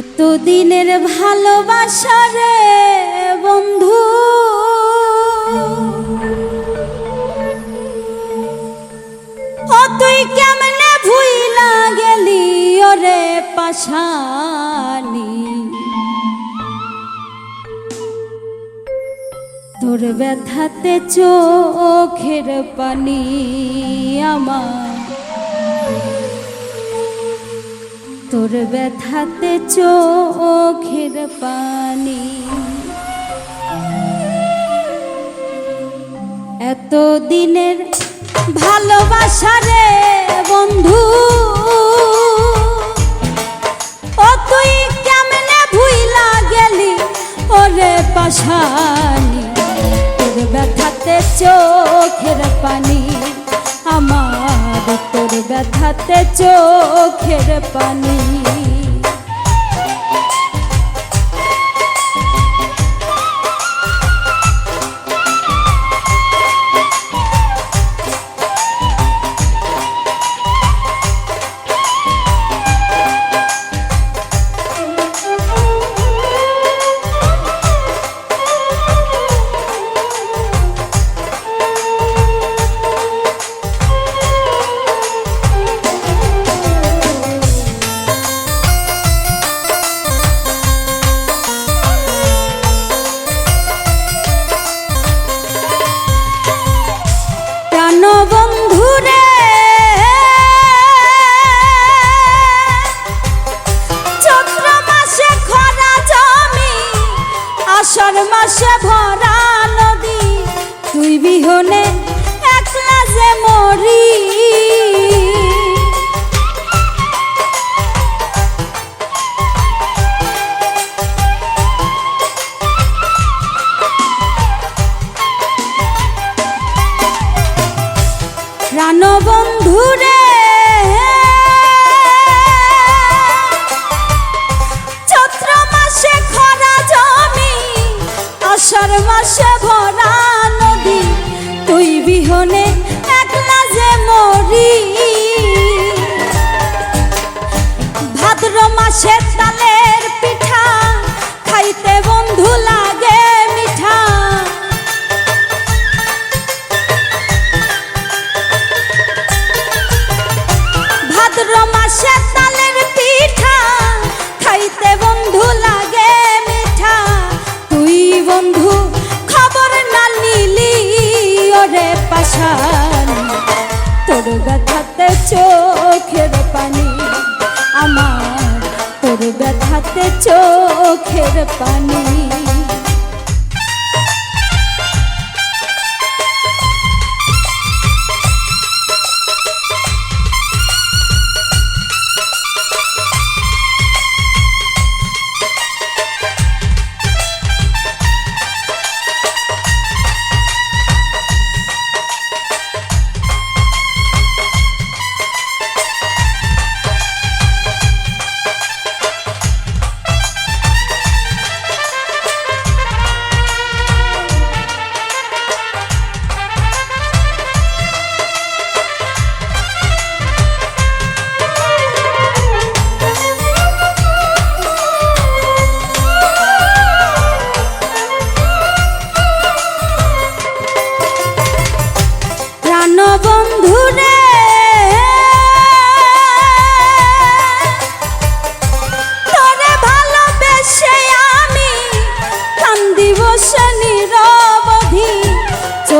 এতদিনের ভালোবাসা রে বন্ধু। ও তুই কেমনে ভুইলা গেলি ওরে পাশানি? তোর ব্যথাতে চোখের পানি আমার তোর ব্যথাতে চোখের পানি। এত দিনের ভালোবাসা রে বন্ধু, ও তুই কেমনে ভুইলা গেলি ওরে পাশানি? তোর ব্যথাতে চোখের পানি। ব্যথাতে চোখের পানি। মাসে ভরা নদী তুই বিহনে একলা যে মরি। প্রাণ আষাঢ় মাসে ভরা নদী, তুই বিহনে একলা যে মরি। ভাদ্র মাসে তালের পিঠা, খাইতে বন্ধু লাগে মিঠা। ভাদ্র মাসে চোখের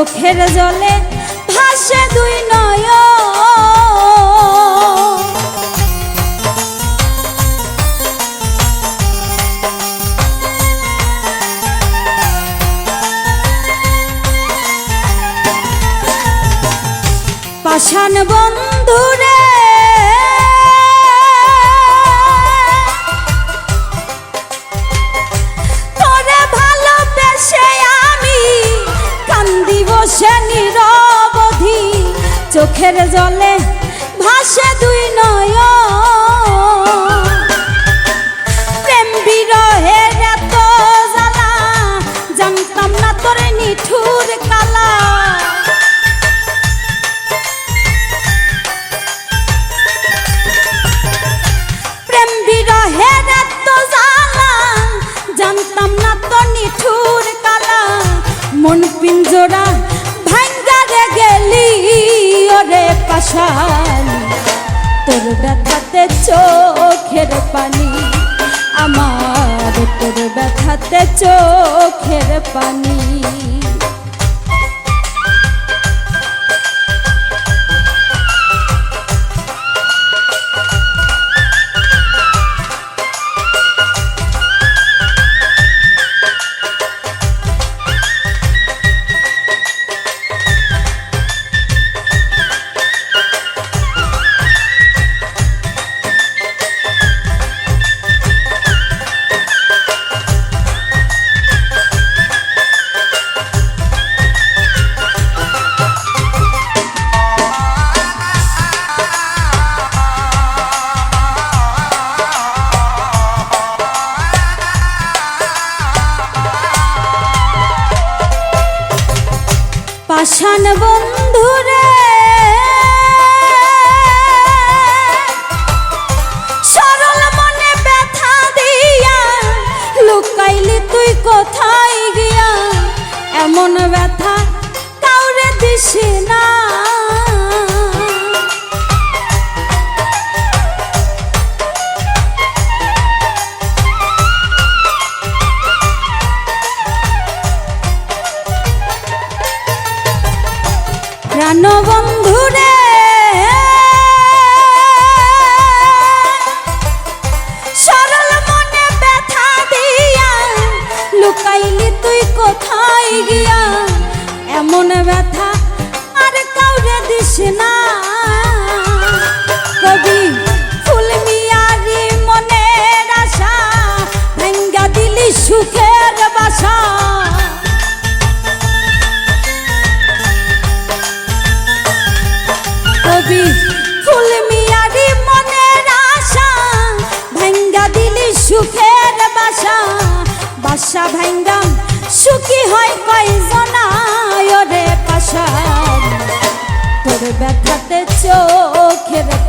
চোখের জলে ভাসে দুই নয় পাষাণ বন্ধুরে দিবসে নিরবধি চোখের জলে ভাসে দুই নয় ওরে তোর ব্যথাতে চোখের পানি আমার তোর ব্যথাতে চোখের পানি। পাষাণ তুই কোথায় গিয়া? এমন ব্যথা আর কাউরে দিস না। কবি ফুল মিয়ারি মনের আশা, ভেঙ্গা দিলি সুখের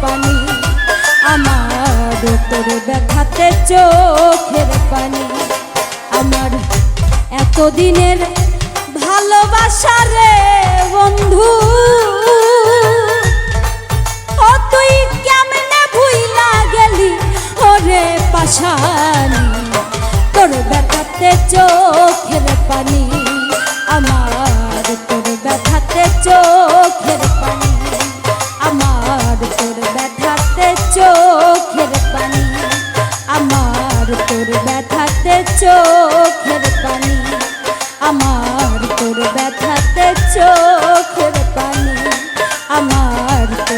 পানি। আমার তোর ব্যথাতে চোখের পানি। আমার এতদিনের ভালোবাসা রে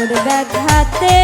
তোর ব্যথাতে